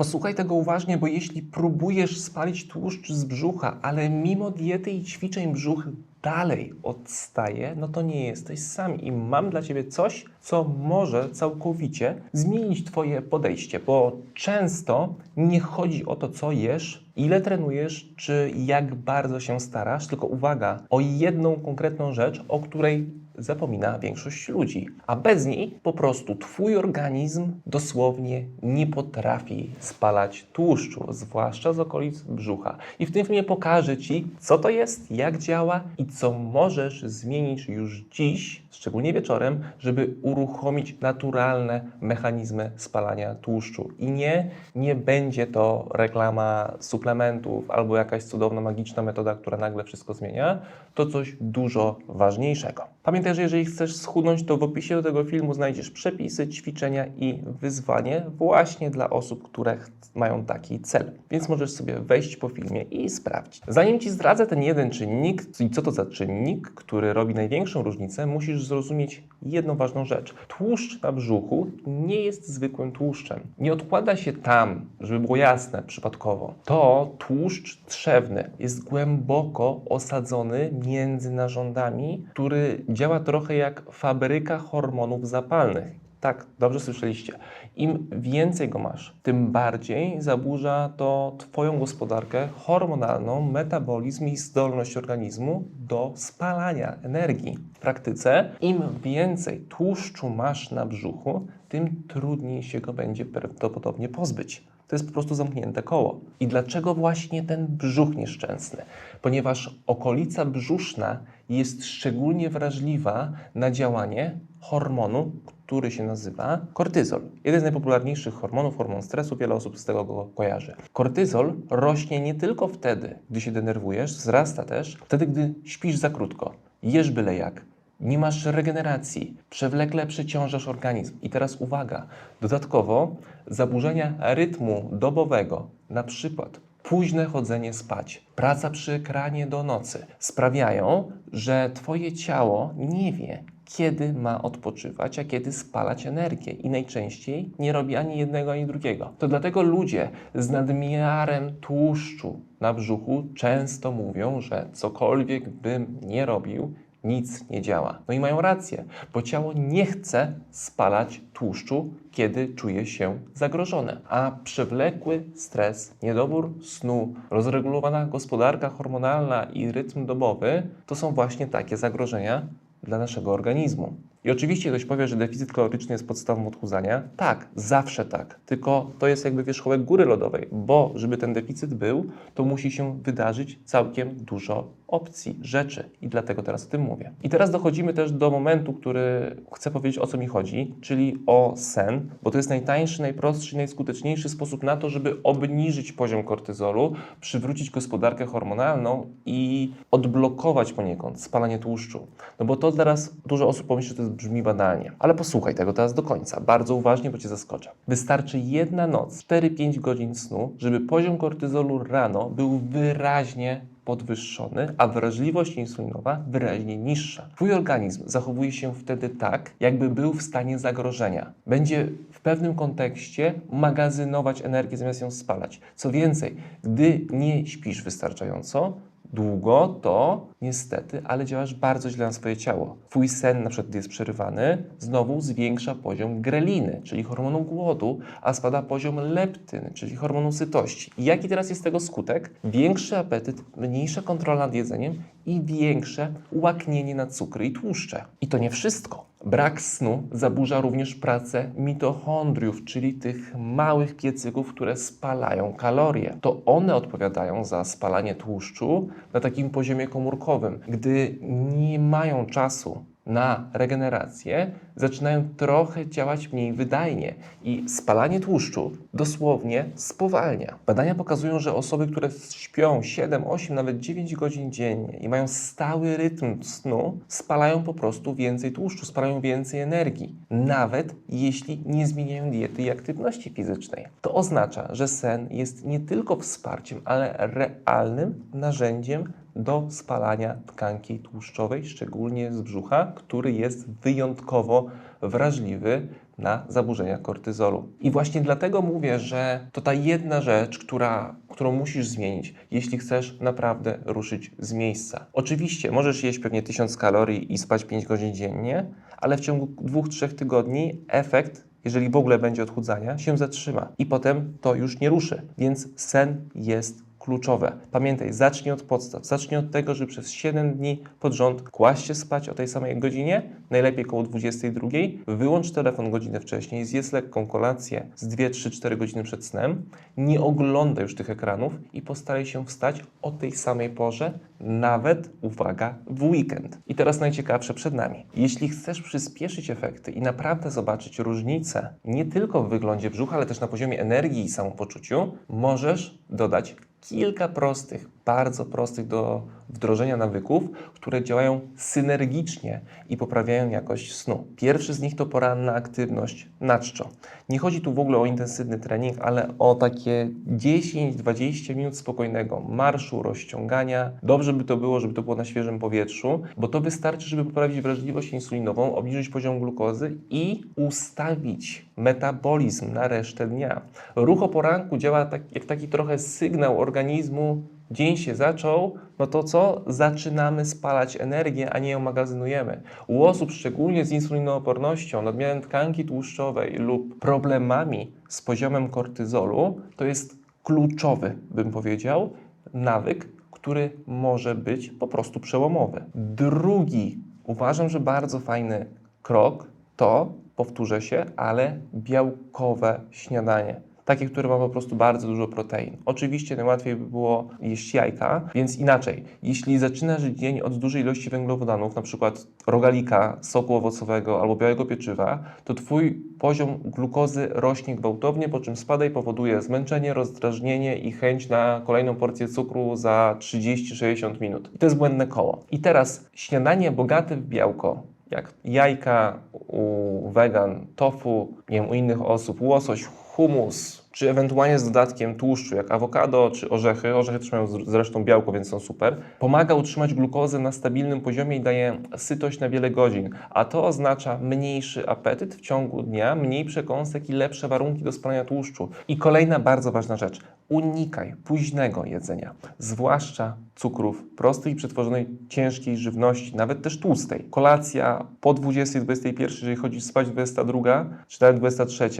Posłuchaj tego uważnie, bo jeśli próbujesz spalić tłuszcz z brzucha, ale mimo diety i ćwiczeń brzuch dalej odstaje, no to nie jesteś sam. I mam dla Ciebie coś, co może całkowicie zmienić Twoje podejście, bo często nie chodzi o to, co jesz, ile trenujesz, czy jak bardzo się starasz, tylko uwaga, o jedną konkretną rzecz, o której zapomina większość ludzi. A bez niej po prostu Twój organizm dosłownie nie potrafi spalać tłuszczu, zwłaszcza z okolic brzucha. I w tym filmie pokażę Ci, co to jest, jak działa i co możesz zmienić już dziś, szczególnie wieczorem, żeby uruchomić naturalne mechanizmy spalania tłuszczu. I nie, nie będzie to reklama suplementów albo jakaś cudowna, magiczna metoda, która nagle wszystko zmienia. To coś dużo ważniejszego. Pamiętaj, że jeżeli chcesz schudnąć, to w opisie do tego filmu znajdziesz przepisy, ćwiczenia i wyzwanie właśnie dla osób, które mają taki cel. Więc możesz sobie wejść po filmie i sprawdzić. Zanim Ci zdradzę ten jeden czynnik i co to za czynnik, który robi największą różnicę, musisz zrozumieć jedną ważną rzecz. Tłuszcz na brzuchu nie jest zwykłym tłuszczem. Nie odkłada się tam, żeby było jasne, przypadkowo. To tłuszcz trzewny jest głęboko osadzony między narządami, który działa trochę jak fabryka hormonów zapalnych. Tak, dobrze słyszeliście. Im więcej go masz, tym bardziej zaburza to Twoją gospodarkę hormonalną, metabolizm i zdolność organizmu do spalania energii. W praktyce, im więcej tłuszczu masz na brzuchu, tym trudniej się go będzie prawdopodobnie pozbyć. To jest po prostu zamknięte koło. I dlaczego właśnie ten brzuch nieszczęsny? Ponieważ okolica brzuszna jest szczególnie wrażliwa na działanie hormonu, który się nazywa kortyzol. Jeden z najpopularniejszych hormonów, hormon stresu, wiele osób z tego go kojarzy. Kortyzol rośnie nie tylko wtedy, gdy się denerwujesz, wzrasta też wtedy, gdy śpisz za krótko, jesz byle jak, nie masz regeneracji, przewlekle przeciążasz organizm. I teraz uwaga, dodatkowo zaburzenia rytmu dobowego, na przykład późne chodzenie spać, praca przy ekranie do nocy, sprawiają, że Twoje ciało nie wie, kiedy ma odpoczywać, a kiedy spalać energię. I najczęściej nie robi ani jednego, ani drugiego. To dlatego ludzie z nadmiarem tłuszczu na brzuchu często mówią, że cokolwiek bym nie robił, nic nie działa. No i mają rację, bo ciało nie chce spalać tłuszczu, kiedy czuje się zagrożone. A przewlekły stres, niedobór snu, rozregulowana gospodarka hormonalna i rytm dobowy to są właśnie takie zagrożenia dla naszego organizmu. I oczywiście ktoś powie, że deficyt kaloryczny jest podstawą odchudzania. Tak, zawsze tak. Tylko to jest jakby wierzchołek góry lodowej, bo żeby ten deficyt był, to musi się wydarzyć całkiem dużo opcji, rzeczy. I dlatego teraz o tym mówię. I teraz dochodzimy też do momentu, który chcę powiedzieć o co mi chodzi, czyli o sen, bo to jest najtańszy, najprostszy, najskuteczniejszy sposób na to, żeby obniżyć poziom kortyzolu, przywrócić gospodarkę hormonalną i odblokować poniekąd spalanie tłuszczu. No bo to zaraz dużo osób pomyśli, że to brzmi banalnie. Ale posłuchaj tego teraz do końca, bardzo uważnie, bo Cię zaskoczę. Wystarczy jedna noc, 4-5 godzin snu, żeby poziom kortyzolu rano był wyraźnie podwyższony, a wrażliwość insulinowa wyraźnie niższa. Twój organizm zachowuje się wtedy tak, jakby był w stanie zagrożenia. Będzie w pewnym kontekście magazynować energię zamiast ją spalać. Co więcej, gdy nie śpisz wystarczająco, długo, to niestety, ale działasz bardzo źle na swoje ciało. Twój sen, na przykład, gdy jest przerywany, znowu zwiększa poziom greliny, czyli hormonu głodu, a spada poziom leptyny, czyli hormonu sytości. I jaki teraz jest tego skutek? Większy apetyt, mniejsza kontrola nad jedzeniem i większe łaknienie na cukry i tłuszcze. I to nie wszystko. Brak snu zaburza również pracę mitochondriów, czyli tych małych piecyków, które spalają kalorie. To one odpowiadają za spalanie tłuszczu na takim poziomie komórkowym. Gdy nie mają czasu na regenerację, zaczynają trochę działać mniej wydajnie i spalanie tłuszczu dosłownie spowalnia. Badania pokazują, że osoby, które śpią 7, 8, nawet 9 godzin dziennie i mają stały rytm snu, spalają po prostu więcej tłuszczu, spalają więcej energii, nawet jeśli nie zmieniają diety i aktywności fizycznej. To oznacza, że sen jest nie tylko wsparciem, ale realnym narzędziem do spalania tkanki tłuszczowej, szczególnie z brzucha, który jest wyjątkowo wrażliwy na zaburzenia kortyzolu. I właśnie dlatego mówię, że to ta jedna rzecz, która, którą musisz zmienić, jeśli chcesz naprawdę ruszyć z miejsca. Oczywiście możesz jeść pewnie 1000 kalorii i spać 5 godzin dziennie, ale w ciągu 2-3 tygodni efekt jeżeli w ogóle będzie odchudzania, się zatrzyma i potem to już nie ruszy. Więc sen jest kluczowe. Pamiętaj, zacznij od podstaw. Zacznij od tego, że przez 7 dni pod rząd kłaść się spać o tej samej godzinie, najlepiej koło 22. Wyłącz telefon godzinę wcześniej, zjedz lekką kolację z 2, 3, 4 godziny przed snem. Nie oglądaj już tych ekranów i postaraj się wstać o tej samej porze, nawet, uwaga, w weekend. I teraz najciekawsze przed nami. Jeśli chcesz przyspieszyć efekty i naprawdę zobaczyć różnicę nie tylko w wyglądzie brzucha, ale też na poziomie energii i samopoczuciu, możesz dodać kilka prostych, bardzo prostych do wdrożenia nawyków, które działają synergicznie i poprawiają jakość snu. Pierwszy z nich to poranna aktywność na czczo. Nie chodzi tu w ogóle o intensywny trening, ale o takie 10-20 minut spokojnego marszu, rozciągania. Dobrze by to było, żeby to było na świeżym powietrzu, bo to wystarczy, żeby poprawić wrażliwość insulinową, obniżyć poziom glukozy i ustawić metabolizm na resztę dnia. Ruch o poranku działa tak, jak taki trochę sygnał organizmu, dzień się zaczął, no to co? Zaczynamy spalać energię, a nie ją magazynujemy. U osób szczególnie z insulinoopornością, nadmiarem tkanki tłuszczowej lub problemami z poziomem kortyzolu, to jest kluczowy, bym powiedział, nawyk, który może być po prostu przełomowy. Drugi, uważam, że bardzo fajny krok to, powtórzę się, ale białkowe śniadanie takie, które ma po prostu bardzo dużo protein. Oczywiście najłatwiej by było jeść jajka, więc inaczej. Jeśli zaczynasz dzień od dużej ilości węglowodanów, na przykład rogalika, soku owocowego albo białego pieczywa, to Twój poziom glukozy rośnie gwałtownie, po czym spada i powoduje zmęczenie, rozdrażnienie i chęć na kolejną porcję cukru za 30-60 minut. I to jest błędne koło. I teraz śniadanie bogate w białko, jak jajka u wegan, tofu, nie wiem, u innych osób, łosoś, humus, czy ewentualnie z dodatkiem tłuszczu, jak awokado czy orzechy. Orzechy też mają z- zresztą białko, więc są super. Pomaga utrzymać glukozę na stabilnym poziomie i daje sytość na wiele godzin, a to oznacza mniejszy apetyt w ciągu dnia, mniej przekąsek i lepsze warunki do spalania tłuszczu. I kolejna bardzo ważna rzecz. Unikaj późnego jedzenia, zwłaszcza cukrów, prostej i przetworzonej ciężkiej żywności, nawet też tłustej. Kolacja po 20, 21, jeżeli chodzi spać 22, czy nawet 23,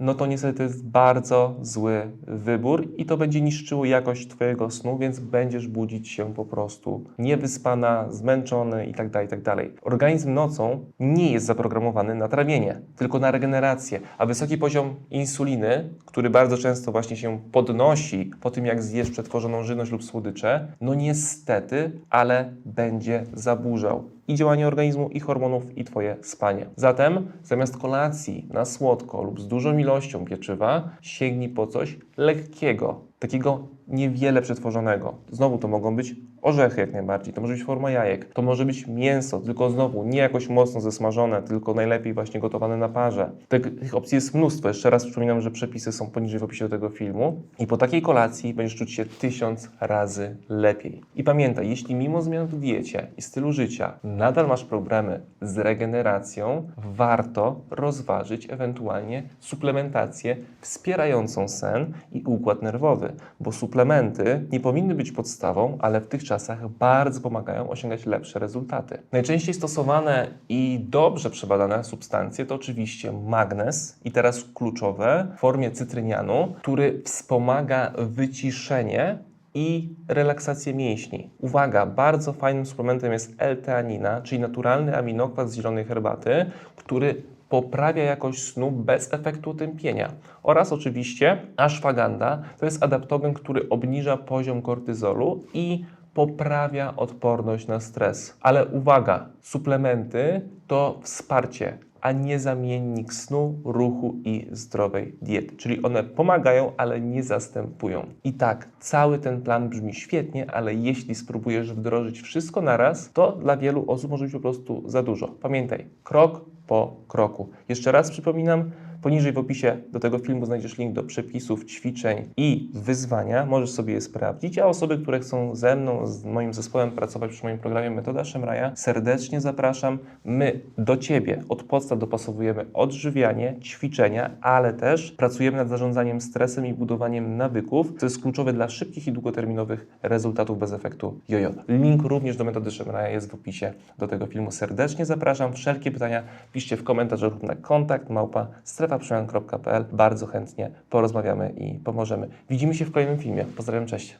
no to niestety jest bardzo zły wybór i to będzie niszczyło jakość Twojego snu, więc będziesz budzić się po prostu niewyspana, zmęczony i tak dalej, i tak. Organizm nocą nie jest zaprogramowany na trawienie, tylko na regenerację, a wysoki poziom insuliny, który bardzo często właśnie się podnosi po tym, jak zjesz przetworzoną żywność lub słodycze, no niestety, ale będzie zaburzał i działanie organizmu, i hormonów, i Twoje spanie. Zatem zamiast kolacji na słodko lub z dużą ilością pieczywa, sięgnij po coś lekkiego, takiego niewiele przetworzonego. Znowu to mogą być orzechy jak najbardziej, to może być forma jajek, to może być mięso, tylko znowu nie jakoś mocno zesmażone, tylko najlepiej właśnie gotowane na parze. Tych, opcji jest mnóstwo. Jeszcze raz przypominam, że przepisy są poniżej w opisie do tego filmu. I po takiej kolacji będziesz czuć się tysiąc razy lepiej. I pamiętaj, jeśli mimo zmian w diecie i stylu życia nadal masz problemy z regeneracją, warto rozważyć ewentualnie suplementację wspierającą sen i układ nerwowy, bo suplementy nie powinny być podstawą, ale w tych czasach bardzo pomagają osiągać lepsze rezultaty. Najczęściej stosowane i dobrze przebadane substancje to oczywiście magnez i teraz kluczowe w formie cytrynianu, który wspomaga wyciszenie i relaksację mięśni. Uwaga, bardzo fajnym suplementem jest L-teanina, czyli naturalny aminokwad z zielonej herbaty, który poprawia jakość snu bez efektu otępienia. Oraz oczywiście ashwagandha to jest adaptogen, który obniża poziom kortyzolu i poprawia odporność na stres. Ale uwaga, suplementy to wsparcie, a nie zamiennik snu, ruchu i zdrowej diety. Czyli one pomagają, ale nie zastępują. I tak, cały ten plan brzmi świetnie, ale jeśli spróbujesz wdrożyć wszystko naraz, to dla wielu osób może być po prostu za dużo. Pamiętaj, krok po kroku. Jeszcze raz przypominam, Poniżej w opisie do tego filmu znajdziesz link do przepisów, ćwiczeń i wyzwania. Możesz sobie je sprawdzić, a osoby, które chcą ze mną, z moim zespołem pracować przy moim programie Metoda Szemraja, serdecznie zapraszam. My do Ciebie od podstaw dopasowujemy odżywianie, ćwiczenia, ale też pracujemy nad zarządzaniem stresem i budowaniem nawyków, co jest kluczowe dla szybkich i długoterminowych rezultatów bez efektu jojo. Link również do metody Szemraja jest w opisie do tego filmu. Serdecznie zapraszam. Wszelkie pytania piszcie w komentarzach lub na kontakt małpa strefaprzemian.pl. Bardzo chętnie porozmawiamy i pomożemy. Widzimy się w kolejnym filmie. Pozdrawiam, cześć.